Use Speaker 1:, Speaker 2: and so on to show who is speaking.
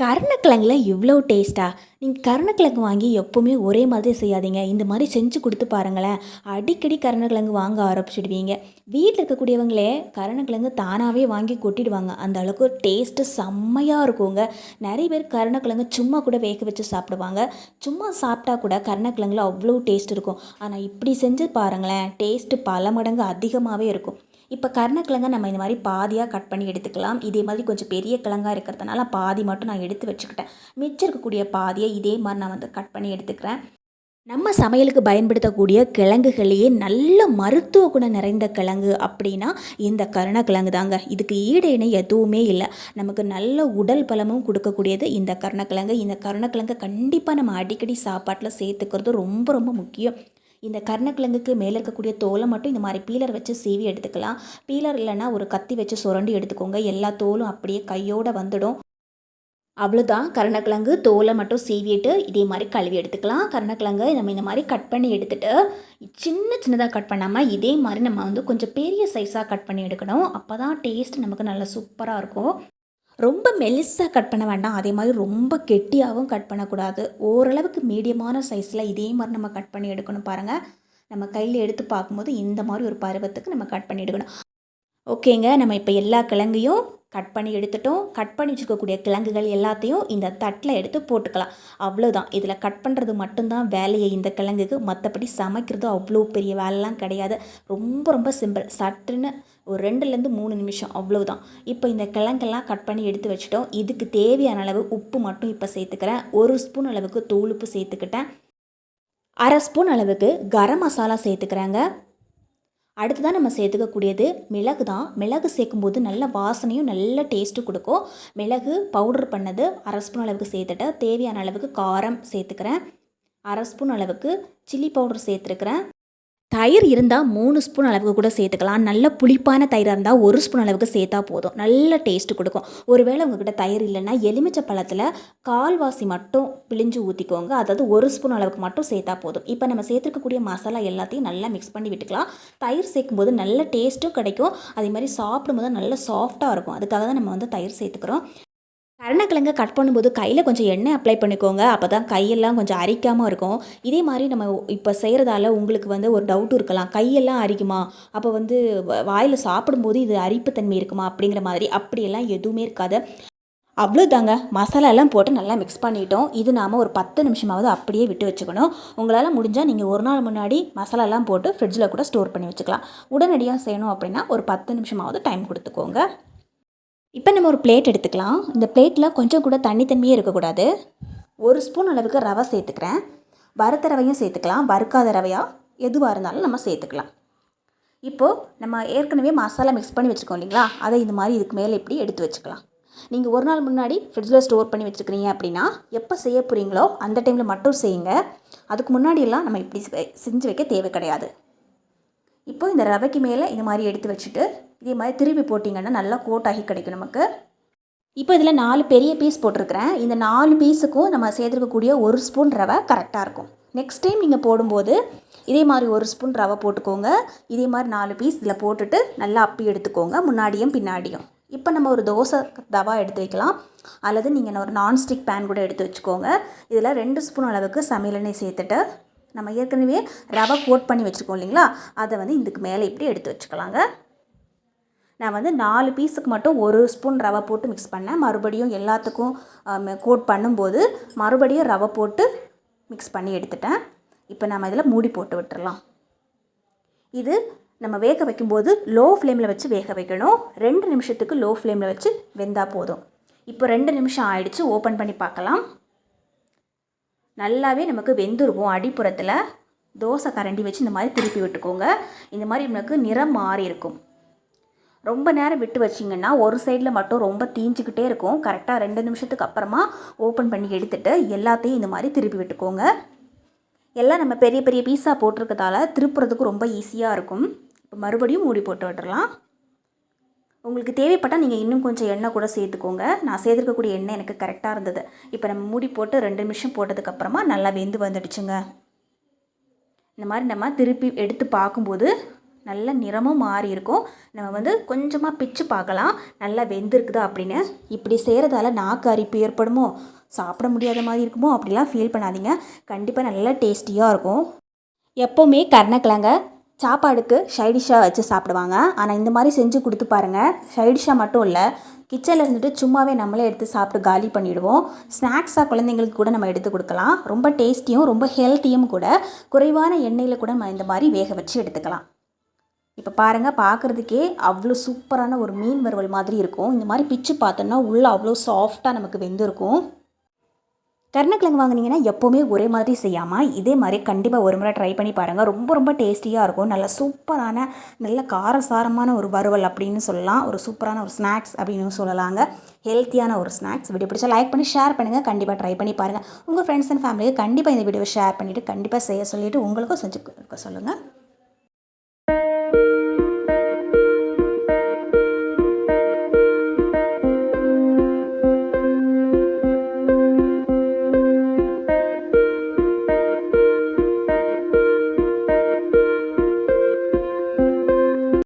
Speaker 1: கருணக்கிழங்குல இவ்வளோ டேஸ்ட்டாக நீங்கள் கருணக்கிழங்கு வாங்கி எப்போவுமே ஒரே மாதிரி செய்யாதீங்க. இந்த மாதிரி செஞ்சு கொடுத்து பாருங்களேன். அடிக்கடி கருணக்கிழங்கு வாங்க ஆரம்பிச்சிடுவீங்க. வீட்டில் இருக்கக்கூடியவங்களே கருணக்கிழங்கு தானாகவே வாங்கி கொட்டிடுவாங்க. அந்த அளவுக்கு டேஸ்ட்டு செம்மையாக இருக்குங்க. நிறைய பேர் கருணக்கிழங்கு சும்மா கூட வேக வச்சு சாப்பிடுவாங்க. சும்மா சாப்பிட்டா கூட கருணக்கிழங்குல அவ்வளோ டேஸ்ட் இருக்கும். ஆனால் இப்படி செஞ்சு பாருங்களேன் டேஸ்ட்டு பல மடங்கு அதிகமாகவே இருக்கும். இப்போ கருணக்கிழங்க நம்ம இந்த மாதிரி பாதியாக கட் பண்ணி எடுத்துக்கலாம். இதே மாதிரி கொஞ்சம் பெரிய கிழங்காக இருக்கிறதுனால பாதி மட்டும் நான் எடுத்து வச்சுக்கிட்டேன். மிச்சம் இருக்கக்கூடிய பாதியை இதே மாதிரி நான் வந்து கட் பண்ணி எடுத்துக்கிறேன். நம்ம சமையலுக்கு பயன்படுத்தக்கூடிய கிழங்குகளையே நல்ல மருத்துவ குணம் நிறைந்த கிழங்கு அப்படின்னா இந்த கருணக்கிழங்கு தாங்க. இதுக்கு ஈடு இணை எதுவுமே இல்லை. நமக்கு நல்ல உடல் பலமும் கொடுக்கக்கூடியது இந்த கருணக்கிழங்கு இந்த கருணக்கிழங்கு கண்டிப்பாக நம்ம அடிக்கடி சாப்பாட்டில் சேர்த்துக்கிறது ரொம்ப ரொம்ப முக்கியம். இந்த கர்ணக்கிழங்குக்கு மேலே இருக்கக்கூடிய தோலை மட்டும் இந்த மாதிரி பீலர் வச்சு சீவி எடுத்துக்கலாம். பீலர் இல்லைன்னா ஒரு கத்தி வச்சு சுரண்டி எடுத்துக்கோங்க. எல்லா தோலும் அப்படியே கையோடு வந்துடும். அவ்வளோதான் கருணக்கிழங்கு தோலை மட்டும் சீவிட்டு இதே மாதிரி கழுவி எடுத்துக்கலாம். கருணக்கிழங்கு நம்ம இந்த மாதிரி கட் பண்ணி எடுத்துகிட்டு சின்ன சின்னதாக கட் பண்ணாமல் இதே மாதிரி நம்ம வந்து கொஞ்சம் பெரிய சைஸாக கட் பண்ணி எடுக்கணும். அப்போ தான் டேஸ்ட் நமக்கு நல்லா சூப்பராக இருக்கும். ரொம்ப மெலிசாக கட் பண்ண வேண்டாம். அதே மாதிரி ரொம்ப கெட்டியாகவும் கட் பண்ணக்கூடாது. ஓரளவுக்கு மீடியமான சைஸில் இதே மாதிரி நம்ம கட் பண்ணி எடுக்கணும் பாருங்கள் நம்ம கையில் எடுத்து பார்க்கும்போது இந்த மாதிரி ஒரு பருவத்துக்கு நம்ம கட் பண்ணி எடுக்கணும். ஓகேங்க. நம்ம இப்போ எல்லா கிழங்கையும் கட் பண்ணி எடுத்துட்டோம். கட் பண்ணி வச்சுருக்கக்கூடிய கிழங்குகள் எல்லாத்தையும் இந்த தட்டில் எடுத்து போட்டுக்கலாம். அவ்வளோதான் இதில் கட் பண்ணுறது மட்டும்தான் வேலையை. இந்த கிழங்குக்கு மற்றபடி சமைக்கிறது அவ்வளோ பெரிய வேலைலாம் கிடையாது. ரொம்ப ரொம்ப சிம்பிள் சட்டுன்னு ஒரு ரெண்டுலேருந்து மூணு நிமிஷம். அவ்வளோதான் இப்போ இந்த கிழங்கெல்லாம் கட் பண்ணி எடுத்து வச்சுட்டோம். இதுக்கு தேவையான அளவு உப்பு மட்டும் இப்போ சேர்த்துக்கிறேன். ஒரு ஸ்பூன் அளவுக்கு தூள் உப்பு சேர்த்துக்கிட்டேன். அரை ஸ்பூன் அளவுக்கு கரம் மசாலா சேர்த்துக்கிறாங்க. அடுத்ததான் நம்ம சேர்த்துக்கக்கூடியது மிளகு தான். மிளகு சேர்க்கும்போது நல்ல வாசனையும் நல்ல டேஸ்ட்டும் கொடுக்கும். மிளகு பவுடர் பண்ணது அரை ஸ்பூன் அளவுக்கு சேர்த்துட்டு தேவையான அளவுக்கு காரம் சேர்த்துக்கிறேன். அரை ஸ்பூன் அளவுக்கு சில்லி பவுடர் சேர்த்துருக்குறேன். தயிர் இருந்தால் மூணு ஸ்பூன் அளவுக்கு கூட சேர்த்துக்கலாம். நல்ல புளிப்பான தயிராக இருந்தால் ஒரு ஸ்பூன் அளவுக்கு சேர்த்தா போதும். நல்ல டேஸ்ட்டு கொடுக்கும். ஒருவேளை உங்ககிட்ட தயிர் இல்லைன்னா எலுமிச்சை பழத்தில் கால்வாசி மட்டும் பிழிஞ்சு ஊற்றிக்கோங்க அதாவது ஒரு ஸ்பூன் அளவுக்கு மட்டும் சேர்த்தா போதும். இப்போ நம்ம சேர்த்துருக்கக்கூடிய மசாலா எல்லாத்தையும் நல்லா மிக்ஸ் பண்ணி விட்டுக்கலாம். தயிர் சேர்க்கும்போது நல்ல டேஸ்ட்டும் கிடைக்கும். அதே மாதிரி சாப்பிடும்போது நல்ல சாஃப்டாக இருக்கும். அதுக்காக தான் நம்ம வந்து தயிர் சேர்த்துக்கிறோம். கருணக்கிழங்க கட் பண்ணும்போது கையில் கொஞ்சம் எண்ணெய் அப்ளை பண்ணிக்கோங்க. அப்போ தான் கையெல்லாம் கொஞ்சம் அரிக்காமல் இருக்கும். இதே மாதிரி நம்ம இப்போ செய்கிறதால உங்களுக்கு வந்து ஒரு டவுட் இருக்கலாம். கையெல்லாம் அரிக்குமா? அப்போ வந்து வாயில் சாப்பிடும்போது இது அரிப்புத்தன்மை இருக்குமா? அப்படிங்கிற மாதிரி. அப்படியெல்லாம் எதுவுமே இருக்காது. அவ்வளோதாங்க மசாலாலாம் போட்டு நல்லா மிக்ஸ் பண்ணிட்டோம். இது நாம் ஒரு பத்து நிமிஷமாவது அப்படியே விட்டு வச்சுக்கணும். உங்களால் முடிஞ்சால் நீங்கள் ஒரு நாள் முன்னாடி மசாலாலாம் போட்டு ஃப்ரிட்ஜில் கூட ஸ்டோர் பண்ணி வச்சுக்கலாம். உடனடியாக செய்யணும் அப்படின்னா ஒரு பத்து நிமிஷமாவது டைம் கொடுத்துக்கோங்க. இப்போ நம்ம ஒரு பிளேட் எடுத்துக்கலாம். இந்த பிளேட்டில் கொஞ்சம் கூட தண்ணி இருக்கக்கூடாது. ஒரு ஸ்பூன் அளவுக்கு ரவை சேர்த்துக்கிறேன். வறுத்த ரவையும் சேர்த்துக்கலாம். வறுக்காத ரவையா? எதுவாக இருந்தாலும் நம்ம சேர்த்துக்கலாம். இப்போது நம்ம ஏற்கனவே மசாலா மிக்ஸ் பண்ணி வச்சுருக்கோம் இல்லைங்களா? அதை இந்த மாதிரி இதுக்கு மேலே இப்படி எடுத்து வச்சுக்கலாம். நீங்கள் ஒரு நாள் முன்னாடி ஃப்ரிட்ஜில் ஸ்டோர் பண்ணி வச்சுருக்கிறீங்க அப்படின்னா எப்போ செய்ய போகிறீங்களோ அந்த டைமில் மட்டும் செய்யுங்க. அதுக்கு முன்னாடியெல்லாம் நம்ம இப்படி செஞ்சு வைக்க தேவை கிடையாது. இப்போ இந்த ரவைக்கு மேலே இந்த மாதிரி எடுத்து வச்சுட்டு இதே மாதிரி திருப்பி போட்டிங்கன்னா நல்லா கோட் ஆகி கிடைக்கும் நமக்கு. இப்போ இதில் நாலு பெரிய பீஸ் போட்டிருக்கிறேன். இந்த நாலு பீஸுக்கும் நம்ம சேர்த்துருக்கக்கூடிய ஒரு ஸ்பூன் ரவை கரெக்டாக இருக்கும். நெக்ஸ்ட் டைம் நீங்கள் போடும்போது இதே மாதிரி ஒரு ஸ்பூன் ரவை போட்டுக்கோங்க. இதே மாதிரி நாலு பீஸ் இதில் போட்டுட்டு நல்லா அப்பி எடுத்துக்கோங்க. முன்னாடியும் பின்னாடியும். இப்போ நம்ம ஒரு தோசை தவா எடுத்து வைக்கலாம். அல்லது நீங்கள் ஒரு நான்ஸ்டிக் பேன் கூட எடுத்து வச்சுக்கோங்க. இதில் ரெண்டு ஸ்பூன் அளவுக்கு சமையலெண்ணெய் சேர்த்துட்டு நம்ம ஏற்கனவே ரவை கோட் பண்ணி வச்சுருக்கோம் இல்லைங்களா? அதை வந்து இதுக்கு மேலே இப்படி எடுத்து வச்சுக்கலாங்க. நான் வந்து நாலு பீஸுக்கு மட்டும் ஒரு ஸ்பூன் ரவை போட்டு மிக்ஸ் பண்ணேன். மறுபடியும் எல்லாத்துக்கும் கோட் பண்ணும்போது மறுபடியும் ரவை போட்டு மிக்ஸ் பண்ணி எடுத்துட்டேன். இப்போ நம்ம இதில் மூடி போட்டு விட்டுறலாம். இது நம்ம வேக வைக்கும்போது லோ ஃப்ளேமில் வச்சு வேக வைக்கணும். ரெண்டு நிமிஷத்துக்கு லோ ஃப்ளேமில் வச்சு வெந்தால் போதும். இப்போ ரெண்டு நிமிஷம் ஆயிடுச்சு ஓப்பன் பண்ணி பார்க்கலாம். நல்லாவே நமக்கு வெந்துருக்கும் அடிப்புறத்தில். தோசை கரண்டி வச்சு இந்த மாதிரி திருப்பி விட்டுக்கோங்க. இந்த மாதிரி நமக்கு நிறம் மாறி இருக்கும் ரொம்ப நேரம் விட்டு வச்சிங்கன்னா ஒரு சைடில் மட்டும் ரொம்ப தீஞ்சிக்கிட்டே இருக்கும். கரெக்டாக ரெண்டு நிமிஷத்துக்கு அப்புறமா ஓப்பன் பண்ணி எடுத்துகிட்டு எல்லாத்தையும் இந்த மாதிரி திருப்பி விட்டுக்கோங்க. எல்லாம் நம்ம பெரிய பெரிய பீஸா போட்டிருக்கதால திருப்புறதுக்கு ரொம்ப ஈஸியாக இருக்கும். இப்போ மறுபடியும் மூடி போட்டு விட்டுறலாம். உங்களுக்கு தேவைப்பட்டால் நீங்கள் இன்னும் கொஞ்சம் எண்ணெய் கூட சேர்த்துக்கோங்க. நான் சேர்த்துருக்கக்கூடிய எண்ணெய் எனக்கு கரெக்டாக இருந்தது. இப்போ நம்ம மூடி போட்டு ரெண்டு நிமிஷம் போட்டதுக்கப்புறமா நல்லா வெந்து வந்துடுச்சுங்க. இந்த மாதிரி நம்ம திருப்பி எடுத்து பார்க்கும்போது நல்ல நிறமும் மாறி இருக்கும். நம்ம வந்து கொஞ்சமாக பிச்சு பார்க்கலாம். நல்லா வெந்திருக்குதா அப்படின்னு. இப்படி செய்கிறதால நாக்கு அரிப்பு ஏற்படுமோ? சாப்பிட முடியாத மாதிரி இருக்குமோ? அப்படிலாம் ஃபீல் பண்ணாதீங்க. கண்டிப்பாக நல்லா டேஸ்டியாக இருக்கும். எப்போவுமே கருணக்கிழங்க சாப்பாடுக்கு சைடிஷாக வச்சு சாப்பிடுவாங்க. ஆனால் இந்த மாதிரி செஞ்சு கொடுத்து பாருங்கள் சைடிஷாக மட்டும் இல்லை கிச்சனில் இருந்துட்டு சும்மாவே நம்மளே எடுத்து சாப்பிட்டு காலி பண்ணிவிடுவோம் ஸ்நாக்ஸாக குழந்தைங்களுக்கு கூட நம்ம எடுத்து கொடுக்கலாம். ரொம்ப டேஸ்டியும் ரொம்ப ஹெல்த்தியும் கூட குறைவான எண்ணெயில் கூட நம்ம இந்த மாதிரி வேக வச்சு எடுத்துக்கலாம். இப்போ பாருங்கள் பார்க்குறதுக்கே அவ்வளோ சூப்பரான ஒரு மீன் வறுவல் மாதிரி இருக்கும். இந்த மாதிரி பிச்சு பார்த்தோன்னா உள்ளே அவ்வளோ சாஃப்டாக நமக்கு வெந்திருக்கும். கருணக்கிழங்கு வாங்கினீங்கன்னா எப்போவுமே ஒரே மாதிரி செய்யாமல் இதே மாதிரி கண்டிப்பாக ஒரு முறை ட்ரை பண்ணி பாருங்கள் ரொம்ப ரொம்ப டேஸ்டியாக இருக்கும். நல்ல சூப்பரான நல்ல காரசாரமான ஒரு வறுவல் அப்படின்னு சொல்லலாம். ஒரு சூப்பரான ஒரு ஸ்நாக்ஸ் அப்படின்னு சொல்லலாங்க. ஹெல்த்தியான ஒரு ஸ்நாக்ஸ் வீடியோ பிடிச்சா லைக் பண்ணி ஷேர் பண்ணுங்கள் கண்டிப்பாக ட்ரை பண்ணி பாருங்கள் உங்கள் ஃப்ரெண்ட்ஸ் அண்ட் ஃபேமிலிக்கு கண்டிப்பாக இந்த வீடியோவை ஷேர் பண்ணிவிட்டு கண்டிப்பாக செய்ய சொல்லிவிட்டு உங்களுக்கும் செஞ்சு கொடுக்க சொல்லுங்கள்